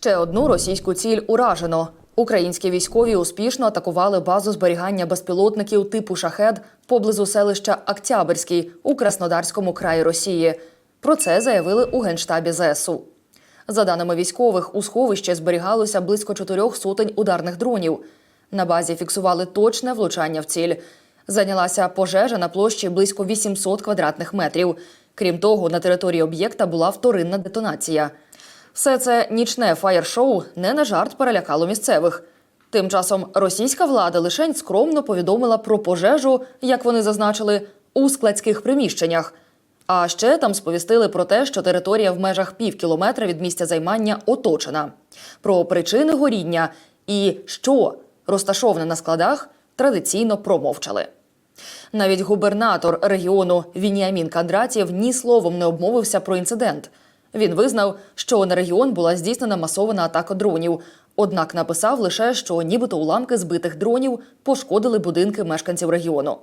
Ще одну російську ціль уражено. Українські військові успішно атакували базу зберігання безпілотників типу шахед поблизу селища Октябрьський у Краснодарському краї Росії. Про це заявили у генштабі ЗСУ. За даними військових, у сховищі зберігалося близько чотирьох сотень ударних дронів. На базі фіксували точне влучання в ціль. Зайнялася пожежа на площі близько 800 квадратних метрів. Крім того, на території об'єкта була вторинна детонація. Все це нічне фаєр-шоу не на жарт перелякало місцевих. Тим часом російська влада лишень скромно повідомила про пожежу, як вони зазначили, у складських приміщеннях. А ще там сповістили про те, що територія в межах пів кілометра від місця займання оточена. Про причини горіння і що розташоване на складах традиційно промовчали. Навіть губернатор регіону Вініамін Кандратєв ні словом не обмовився про інцидент. Він визнав, що на регіон була здійснена масована атака дронів. Однак написав лише, що нібито уламки збитих дронів пошкодили будинки мешканців регіону.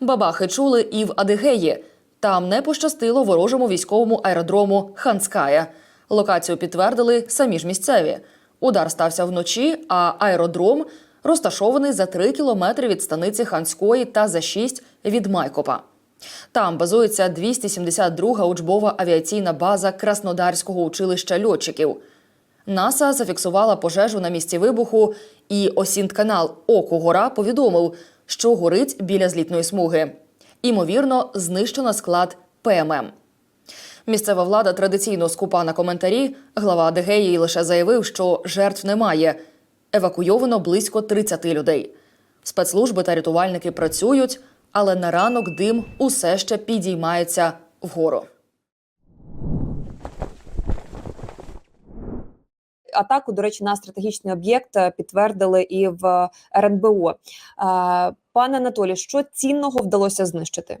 Бабахи чули і в Адигеї. Там не пощастило ворожому військовому аеродрому Ханская. Локацію підтвердили самі ж місцеві. Удар стався вночі, а аеродром розташований за 3 кілометри від станиці Ханської та за 6 від Майкопа. Там базується 272-га учбова авіаційна база Краснодарського училища льотчиків. НАСА зафіксувала пожежу на місці вибуху, і Осінтканал Око Гора повідомив, що горить біля злітної смуги. Імовірно, знищено склад ПММ. Місцева влада традиційно скупа на коментарі. Глава Адегеї лише заявив, що жертв немає. Евакуйовано близько 30 людей. Спецслужби та рятувальники працюють, але на ранок дим усе ще підіймається вгору. атаку, до речі, на стратегічний об'єкт е, підтвердили і в РНБО. Е, Пане Анатолій, що цінного вдалося знищити?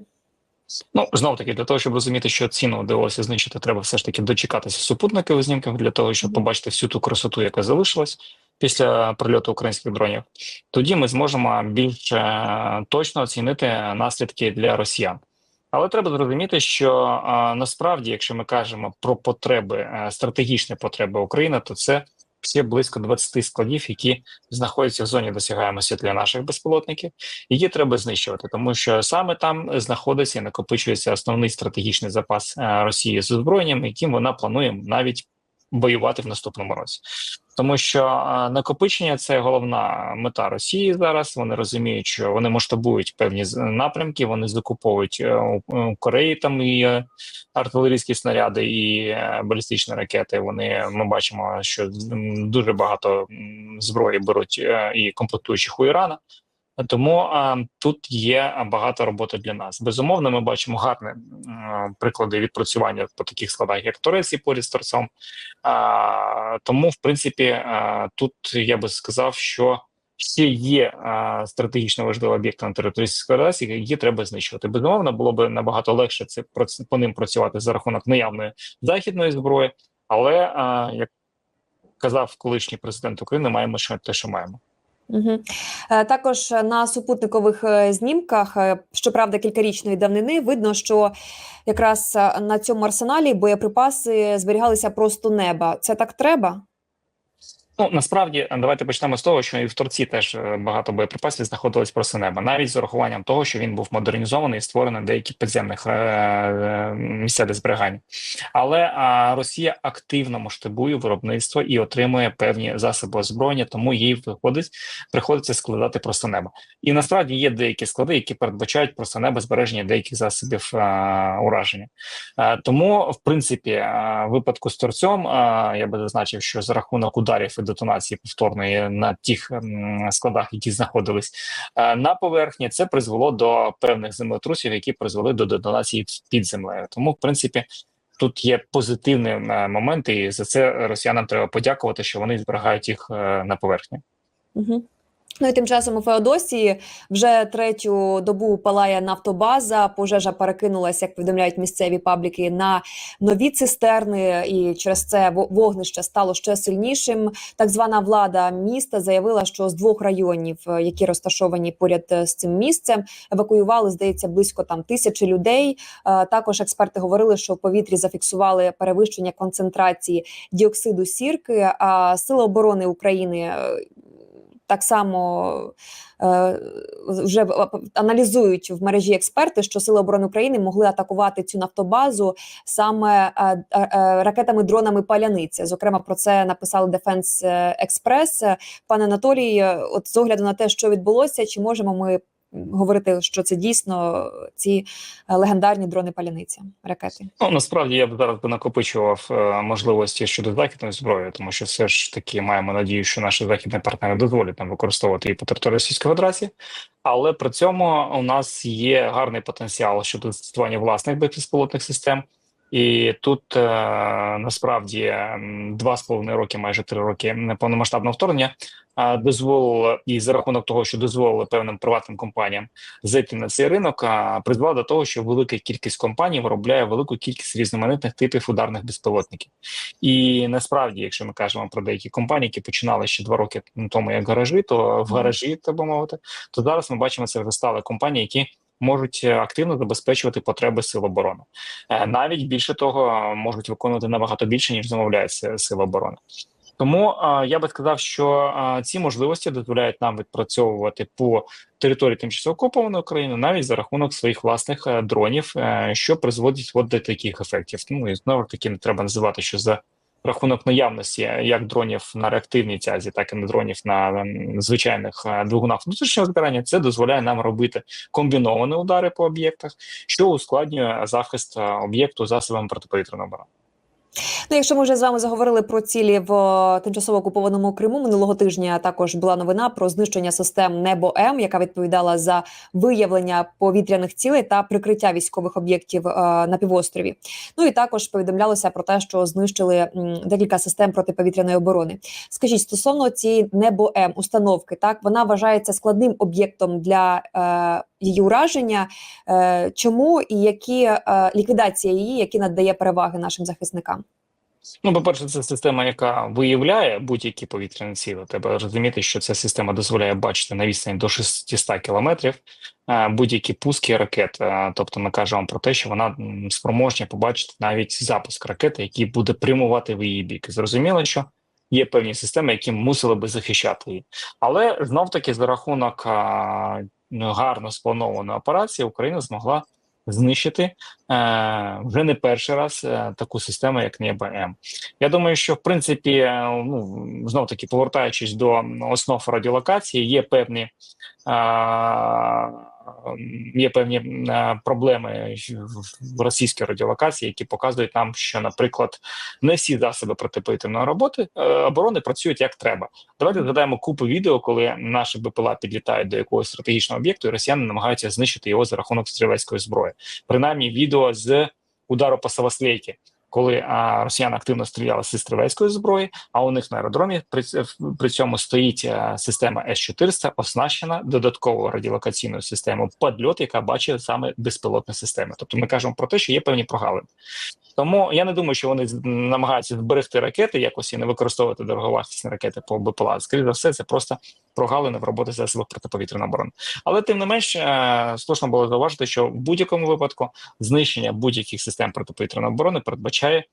Ну знов таки для того, щоб розуміти, що ціну вдалося знищити, треба все ж таки дочекатися супутникових знімків для того, щоб побачити всю ту красоту, яка залишилась після прильоту українських дронів. Тоді ми зможемо більш е, точно оцінити наслідки для росіян. Але треба зрозуміти, що е, насправді, якщо ми кажемо про потреби, е, стратегічні потреби України, то це ще близько 20 складів, які знаходяться в зоні досягаємості для наших безпілотників, які треба знищувати, тому що саме там знаходиться і накопичується основний стратегічний запас е, Росії з озброєнням, яким вона планує навіть воювати в наступному році. Тому що накопичення це головна мета Росії зараз. Вони розуміють, що вони масштабують певні напрямки, вони закуповують е, у Кореї там і е, артилерійські снаряди, і е, балістичні ракети. Вони ми бачимо, що дуже багато зброї беруть і комплектуючих у Ірана. Тому а, тут є багато роботи для нас. Безумовно, ми бачимо гарні м, приклади відпрацювання по таких складах, як Турецький поряд з торцом. А, тому, в принципі, а, тут я би сказав, що ще є а, стратегічно важливі об'єкти на території Федерації, які треба знищувати. Безумовно, було б набагато легше це по ним працювати за рахунок наявної західної зброї, але а, як казав колишній президент України, маємо що те, що маємо. Угу. Також на супутникових е, знімках, е, щоправда, кількарічної давнини, видно, що якраз на цьому арсеналі боєприпаси зберігалися просто неба. Це так треба? Ну насправді давайте почнемо з того, що і в торці теж е, багато боєприпасів знаходилось просто неба, навіть з урахуванням того, що він був модернізований і створений деякі підземних е, е, місця для зберігання. Але Росія активно масштабує виробництво і отримує певні засоби озброєння, тому їй виходить приходиться складати просто неба. І насправді є деякі склади, які передбачають просто небо збереження деяких засобів ураження. Тому, в принципі, випадку з торцем я би зазначив, що за рахунок ударів детонації повторної на тих складах, які знаходились е, на поверхні, це призвело до певних землетрусів, які призвели до детонації під землею. Тому, в принципі. Тут є позитивні моменти, і за це росіянам треба подякувати, що вони зберігають їх е, на поверхні. Угу. Ну і тим часом у Феодосії вже третю добу палає нафтобаза. Пожежа перекинулася, як повідомляють місцеві пабліки, на нові цистерни, і через це вогнище стало ще сильнішим. Так звана влада міста заявила, що з двох районів, е, які розташовані поряд е, з цим місцем, евакуювали, здається, близько там тисячі людей. Е, Також експерти говорили, що в повітрі зафіксували перевищення концентрації діоксиду сірки. А сили оборони України. Так само е, вже аналізують в мережі експерти, що Сили оборони України могли атакувати цю нафтобазу саме е, е, е, ракетами-дронами паляниця. Зокрема, про це написали Дефенс Експрес. Пане Анатолій, от з огляду на те, що відбулося, чи можемо ми говорити, що це дійсно ці е, легендарні дрони паляниці ракети? Ну насправді я б зараз би накопичував е, можливості щодо західної зброї, тому що все ж таки маємо надію, що наші західні партнери дозволять нам використовувати її по території Російської Федерації. Але при цьому у нас є гарний потенціал щодо застосування власних безпілотних систем. І тут е, насправді два з половиною роки, майже три роки повномасштабного вторгнення дозволило і за рахунок того, що дозволили певним приватним компаніям зайти на цей ринок, а призвела до того, що велика кількість компаній виробляє велику кількість різноманітних типів ударних безпілотників. І насправді, якщо ми кажемо про деякі компанії, які починали ще два роки тому, як гаражі, то в гаражі, так би мовити, то зараз ми бачимо, це вже стали компанії, які можуть е, активно забезпечувати потреби сил оборони. Е, Навіть більше того, можуть виконувати набагато більше ніж замовляють Си- сили оборони. Тому е, я би сказав, що ці можливості дозволяють нам відпрацьовувати по території тимчасово окупованої України навіть за рахунок своїх власних дронів, що призводить от до таких ефектів. Ну і знову таки не треба називати, що за рахунок наявності як дронів на реактивній тязі, так і на дронів на звичайних е, двигунах внутрішнього збирання. Це дозволяє нам робити комбіновані удари по об'єктах, що ускладнює захист е, об'єкту засобами протиповітряної оборони. Ну, якщо ми вже з вами заговорили про цілі в е, тимчасово окупованому Криму минулого тижня, також була новина про знищення систем Небо М, яка відповідала за виявлення повітряних цілей та прикриття військових об'єктів е, на півострові. Ну і також повідомлялося про те, що знищили декілька систем протиповітряної оборони. Скажіть стосовно цієї Небо М установки, так вона вважається складним об'єктом для е, її ураження. Е, чому і які ліквідація її, які надає переваги нашим захисникам? Ну, по-перше, це система, яка виявляє будь-які повітряні цілі. Треба розуміти, що ця система дозволяє бачити на відстані до 600 кілометрів е, будь-які пуски ракет. Е, Тобто, ми кажемо про те, що вона м, спроможня побачити навіть запуск ракети, який буде прямувати в її бік. Зрозуміло, що є певні системи, які мусили би захищати її. Але знов таки за рахунок а, ну, гарно спланованої операції Україна змогла знищити е, вже не перший раз е, таку систему, як Небо М. Я думаю, що в принципі, е, ну знов таки повертаючись до основ радіолокації, є певні. Е, Є певні е, проблеми в- в російській радіолокації, які показують нам, що, наприклад, не всі засоби протиповітряної роботи е, оборони працюють як треба. Давайте згадаємо купу відео, коли наші БПЛА підлітають до якогось стратегічного об'єкту, і росіяни намагаються знищити його за рахунок стрілецької зброї. Принаймні, відео з удару по Саваслейки, коли а, росіяни активно стріляли зі стрілецької зброї, а у них на аеродромі при, при цьому стоїть а, система С-400, оснащена додатковою радіолокаційною системою подльот, яка бачить саме безпілотні системи. Тобто ми кажемо про те, що є певні прогалини. Тому я не думаю, що вони намагаються зберегти ракети якось і не використовувати дороговартісні ракети по БПЛА. Скоріше за все, це просто прогалини в роботі засобів протиповітряної оборони. Але тим не менш, е, слушно було зауважити, що в будь-якому випадку знищення будь-яких систем протиповітряної оборони передбачає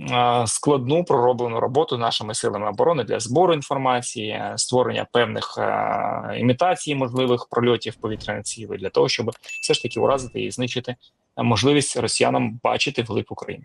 е, складну пророблену роботу нашими силами оборони для збору інформації, е, створення певних е, імітацій можливих прольотів повітряної цілі для того, щоб все ж таки уразити і знищити можливість росіянам бачити велику Україну.